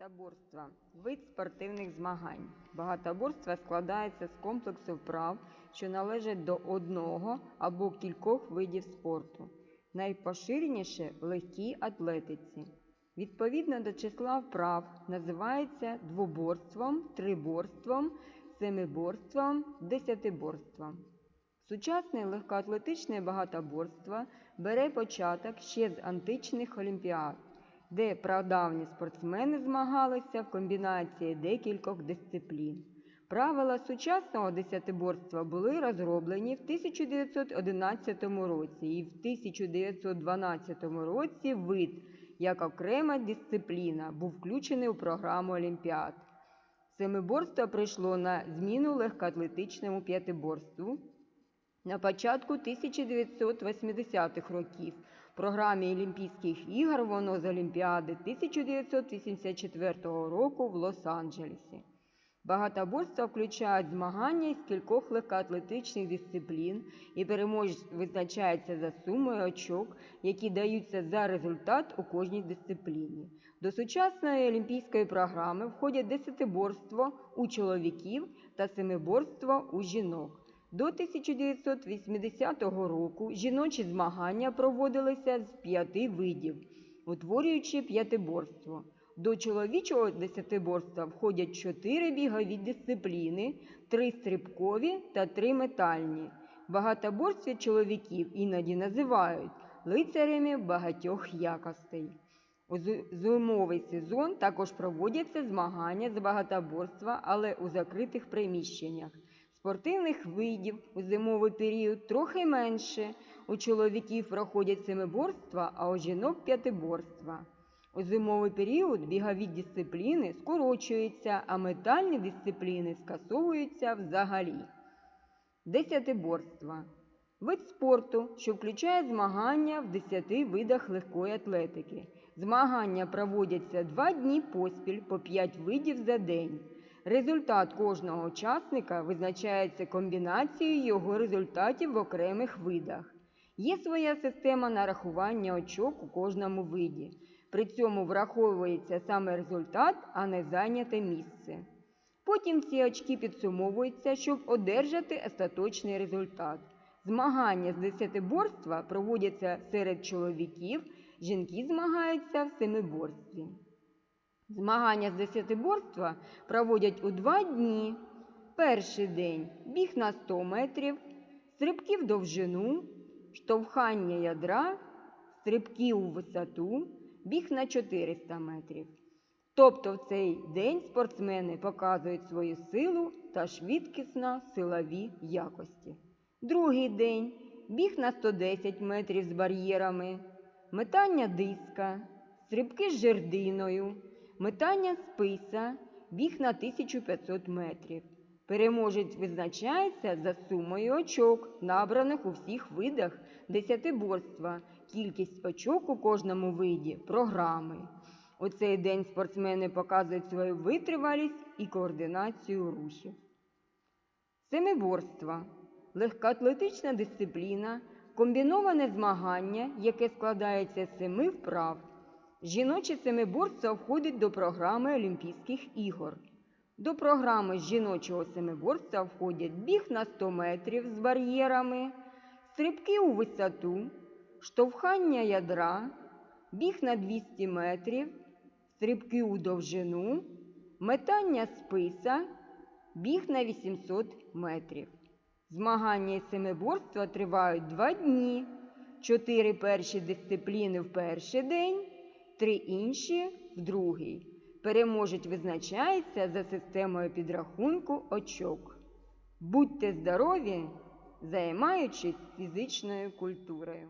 Багатоборство вид спортивних змагань. Багатоборство складається з комплексу вправ, що належать до одного або кількох видів спорту. Найпоширеніше в легкій атлетиці. Відповідно до числа вправ називається двоборством, триборством, семиборством, десятиборством. Сучасне легкоатлетичне багатоборство бере початок ще з античних олімпіад, де прадавні спортсмени змагалися в комбінації декількох дисциплін. Правила сучасного десятиборства були розроблені в 1911 році і в 1912 році вид як окрема дисципліна був включений у програму Олімпіад. Семиборство прийшло на зміну легкоатлетичному п'ятиборству. На початку 1980-х років програмі Олімпійських ігор воно з Олімпіади 1984 року в Лос-Анджелесі. Багатоборства включають змагання із кількох легкоатлетичних дисциплін і переможець визначається за сумою очок, які даються за результат у кожній дисципліні. До сучасної олімпійської програми входять десятиборство у чоловіків та семиборство у жінок. До 1980 року жіночі змагання проводилися з п'яти видів, утворюючи п'ятиборство. До чоловічого десятиборства входять чотири бігові дисципліни, три стрибкові та три метальні. Багатоборстві чоловіків іноді називають лицарями багатьох якостей. У зимовий сезон також проводяться змагання з багатоборства, але у закритих приміщеннях. Спортивних видів у зимовий період трохи менше. У чоловіків проходять семиборства, а у жінок п'ятиборства. У зимовий період бігові дисципліни скорочуються, а метальні дисципліни скасовуються взагалі. Десятиборства вид спорту, що включає змагання в десяти видах легкої атлетики. Змагання проводяться два дні поспіль по п'ять видів за день. Результат кожного учасника визначається комбінацією його результатів в окремих видах. Є своя система нарахування очок у кожному виді. При цьому враховується саме результат, а не зайняте місце. Потім ці очки підсумовуються, щоб одержати остаточний результат. Змагання з десятиборства проводяться серед чоловіків, жінки змагаються в семиборстві. Змагання з десятиборства проводять у два дні. Перший день біг на 100 метрів, стрибки в довжину, штовхання ядра, стрибки у висоту, біг на 400 метрів. Тобто в цей день спортсмени показують свою силу та швидкісно силові якості. Другий день біг на 110 метрів з бар'єрами, метання диска, стрибки з жердиною, метання списа, біг на 1500 метрів. Переможець визначається за сумою очок, набраних у всіх видах десятиборства, кількість очок у кожному виді програми. У цей день спортсмени показують свою витривалість і координацію рухів. Семиборство легкоатлетична дисципліна, комбіноване змагання, яке складається з семи вправ. Жіноче семиборство входить до програми Олімпійських ігор. До програми жіночого семиборства входять біг на 100 метрів з бар'єрами, стрибки у висоту, штовхання ядра, біг на 200 метрів, стрибки у довжину, метання списа, біг на 800 метрів. Змагання із семиборства тривають два дні, чотири перші дисципліни в перший день, три інші в другий. Переможець визначається за системою підрахунку очок. Будьте здорові, займаючись фізичною культурою.